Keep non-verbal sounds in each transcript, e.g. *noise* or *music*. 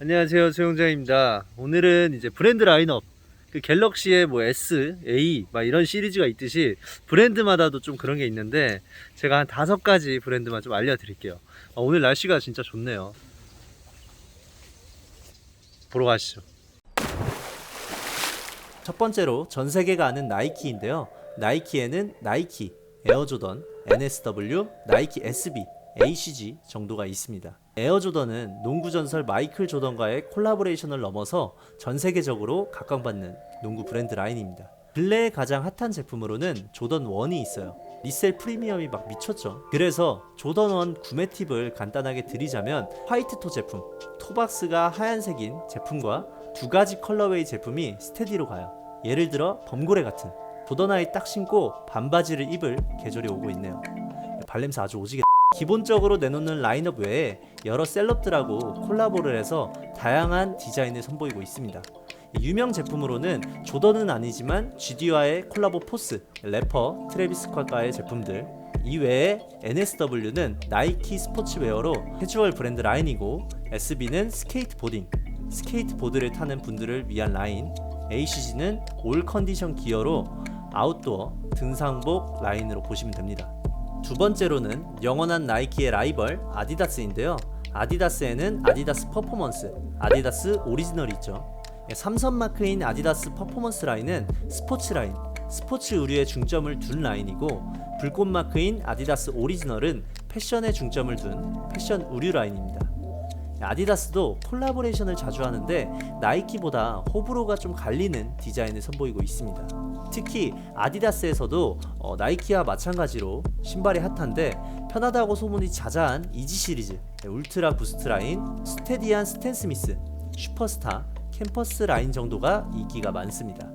안녕하세요 최용장입니다. 오늘은 이제 브랜드 라인업 그 갤럭시의 뭐 S, A 막 이런 시리즈가 있듯이 브랜드마다도 좀 그런 게 있는데 제가 한 다섯 가지 브랜드만 좀 알려드릴게요. 아, 오늘 날씨가 진짜 좋네요. 보러 가시죠. 첫 번째로 전 세계가 아는 나이키인데요. 나이키에는 나이키, 에어조던, NSW, 나이키 SB, ACG 정도가 있습니다. 에어 조던은 농구 전설 마이클 조던과의 콜라보레이션을 넘어서 전 세계적으로 각광받는 농구 브랜드 라인입니다. 근래에 가장 핫한 제품으로는 조던 1이 있어요. 리셀 프리미엄이 막 미쳤죠. 그래서 조던 1 구매 팁을 간단하게 드리자면 화이트 토 제품, 토박스가 하얀색인 제품과 두 가지 컬러웨이 제품이 스테디로 가요. 예를 들어 범고래 같은 조던 아이 딱 신고 반바지를 입을 계절이 오고 있네요. 발냄새 아주 오지게 기본적으로 내놓는 라인업 외에 여러 셀럽들하고 콜라보를 해서 다양한 디자인을 선보이고 있습니다. 유명 제품으로는 조던은 아니지만 GD와의 콜라보 포스, 래퍼, 트래비스 스캇과의 제품들 이외에 NSW는 나이키 스포츠웨어로 캐주얼 브랜드 라인이고 SB는 스케이트보딩, 스케이트보드를 타는 분들을 위한 라인 ACG는 올 컨디션 기어로 아웃도어, 등산복 라인으로 보시면 됩니다. 두 번째로는 영원한 나이키의 라이벌 아디다스인데요. 아디다스에는 아디다스 퍼포먼스, 아디다스 오리지널이 있죠. 삼선 마크인 아디다스 퍼포먼스 라인은 스포츠 라인, 스포츠 의류에 중점을 둔 라인이고 불꽃 마크인 아디다스 오리지널은 패션에 중점을 둔 패션 의류 라인입니다. 아디다스도 콜라보레이션을 자주 하는데 나이키보다 호불호가 좀 갈리는 디자인을 선보이고 있습니다. 특히 아디다스에서도 어, 나이키와 마찬가지로 신발이 핫한데 편하다고 소문이 자자한 이지 시리즈, 울트라 부스트 라인, 스테디한 스탠 스미스, 슈퍼스타, 캠퍼스 라인 정도가 인기가 많습니다.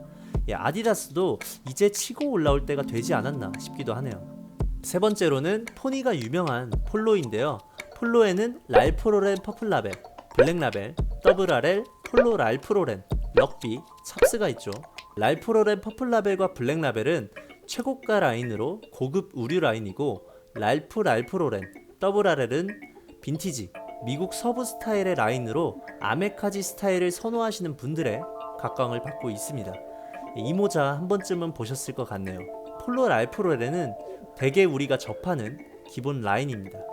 예, 아디다스도 이제 치고 올라올 때가 되지 않았나 싶기도 하네요. 세 번째로는 포니가 유명한 폴로인데요. 폴로에는 랄프로렌 퍼플라벨, 블랙라벨, 더블RL, 폴로 랄프로렌, 럭비, 찹스가 있죠. 랄프로렌 퍼플라벨과 블랙라벨은 최고가 라인으로 고급 의류 라인이고 랄프 랄프로렌, 더블RL은 빈티지, 미국 서부 스타일의 라인으로 아메카지 스타일을 선호하시는 분들의 각광을 받고 있습니다. 이 모자 한 번쯤은 보셨을 것 같네요. 폴로 랄프로렌은 대개 우리가 접하는 기본 라인입니다.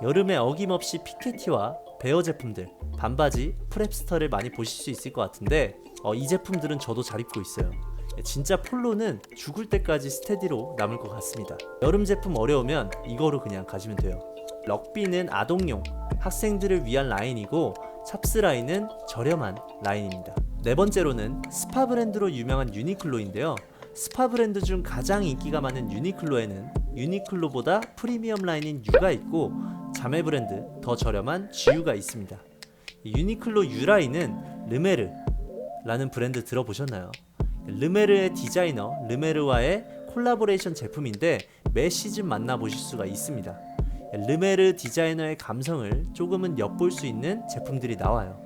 여름에 어김없이 피케티와 베어 제품들, 반바지, 프랩스터를 많이 보실 수 있을 것 같은데 어, 이 제품들은 저도 잘 입고 있어요. 진짜 폴로는 죽을 때까지 스테디로 남을 것 같습니다. 여름 제품 어려우면 이거로 그냥 가시면 돼요. 럭비는 아동용, 학생들을 위한 라인이고 찹스 라인은 저렴한 라인입니다. 네 번째로는 스파 브랜드로 유명한 유니클로인데요. 스파 브랜드 중 가장 인기가 많은 유니클로에는 유니클로보다 프리미엄 라인인 U가 있고 자매 브랜드 더 저렴한 GU가 있습니다. 이 유니클로 U 라인은 르메르라는 브랜드 들어보셨나요? 르메르의 디자이너 르메르와의 콜라보레이션 제품인데 매 시즌 만나보실 수가 있습니다. 르메르 디자이너의 감성을 조금은 엿볼 수 있는 제품들이 나와요.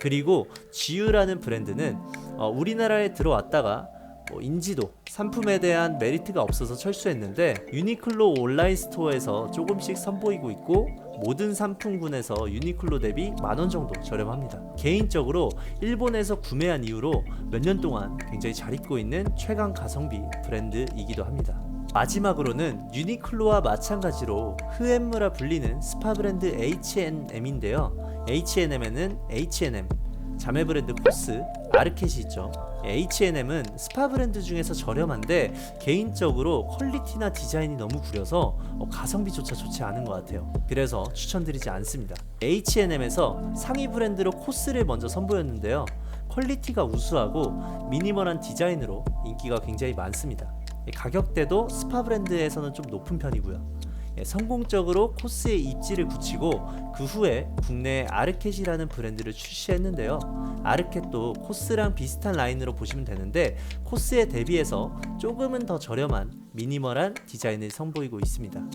그리고 GU라는 브랜드는 어, 우리나라에 들어왔다가 뭐 인지도, 상품에 대한 메리트가 없어서 철수했는데 유니클로 온라인 스토어에서 조금씩 선보이고 있고 모든 상품군에서 유니클로 대비 만원 정도 저렴합니다. 개인적으로 일본에서 구매한 이후로 몇 년 동안 굉장히 잘 입고 있는 최강 가성비 브랜드이기도 합니다. 마지막으로는 유니클로와 마찬가지로 흐엠무라 불리는 스파 브랜드 H&M인데요. H&M에는 H&M, 자매 브랜드 코스, 아르켓이 있죠. H&M은 스파 브랜드 중에서 저렴한데 개인적으로 퀄리티나 디자인이 너무 구려서 어, 가성비조차 좋지 않은 것 같아요. 그래서 추천드리지 않습니다. H&M에서 상위 브랜드로 코스를 먼저 선보였는데요. 퀄리티가 우수하고 미니멀한 디자인으로 인기가 굉장히 많습니다. 가격대도 스파 브랜드에서는 좀 높은 편이고요. 예, 성공적으로 코스에 입지를 붙이고 그 후에 국내에 아르켓이라는 브랜드를 출시했는데요. 아르켓도 코스랑 비슷한 라인으로 보시면 되는데 코스에 대비해서 조금은 더 저렴한 미니멀한 디자인을 선보이고 있습니다.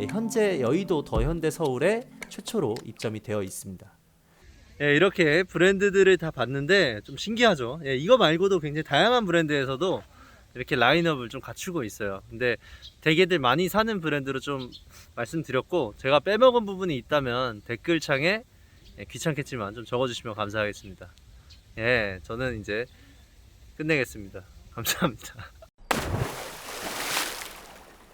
예, 현재 여의도 더현대 서울에 최초로 입점이 되어 있습니다. 예, 이렇게 브랜드들을 다 봤는데 좀 신기하죠. 예, 이거 말고도 굉장히 다양한 브랜드에서도 이렇게 라인업을 좀 갖추고 있어요. 근데 대개들 많이 사는 브랜드로 좀 말씀드렸고 제가 빼먹은 부분이 있다면 댓글창에 예, 귀찮겠지만 좀 적어주시면 감사하겠습니다. 예, 저는 이제 끝내겠습니다. *laughs* 감사합니다.